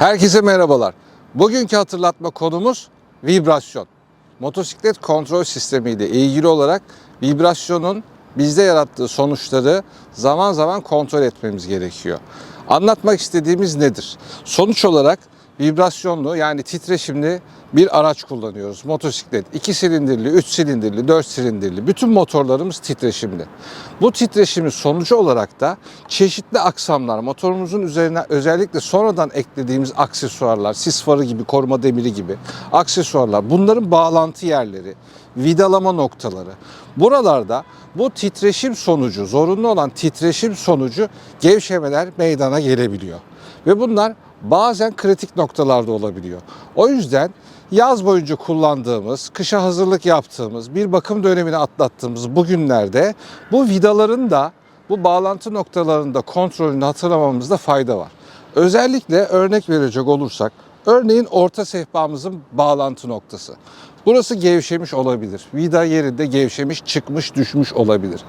Herkese merhabalar. Bugünkü hatırlatma konumuz vibrasyon. Motosiklet kontrol sistemi ile ilgili olarak vibrasyonun bizde yarattığı sonuçları zaman zaman kontrol etmemiz gerekiyor. Anlatmak istediğimiz nedir? Sonuç olarak vibrasyonlu yani titreşimli bir araç kullanıyoruz. Motosiklet 2 silindirli, 3 silindirli, 4 silindirli bütün motorlarımız titreşimli. Bu titreşimin sonucu olarak da çeşitli aksamlar motorumuzun üzerine özellikle sonradan eklediğimiz aksesuarlar, sis farı gibi, koruma demiri gibi aksesuarlar bunların bağlantı yerleri, vidalama noktaları. Buralarda bu titreşim sonucu, zorunlu olan titreşim sonucu gevşemeler meydana gelebiliyor. Ve bunlar bazen kritik noktalarda olabiliyor. O yüzden yaz boyunca kullandığımız, kışa hazırlık yaptığımız, bir bakım dönemini atlattığımız bu günlerde bu vidaların da bu bağlantı noktalarında kontrolünü hatırlamamızda fayda var. Özellikle örnek verecek olursak, örneğin orta sehpamızın bağlantı noktası. Burası gevşemiş olabilir. Vida yerinde gevşemiş, çıkmış, düşmüş olabilir.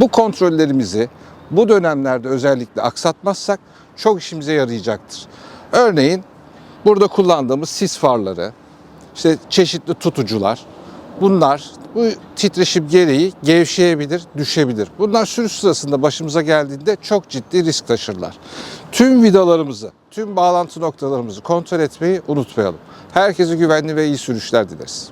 Bu kontrollerimizi bu dönemlerde özellikle aksatmazsak çok işimize yarayacaktır. Örneğin burada kullandığımız sis farları, işte çeşitli tutucular. Bunlar bu titreşim gereği gevşeyebilir, düşebilir. Bunlar sürüş sırasında başımıza geldiğinde çok ciddi risk taşırlar. Tüm vidalarımızı, tüm bağlantı noktalarımızı kontrol etmeyi unutmayalım. Herkese güvenli ve iyi sürüşler dileriz.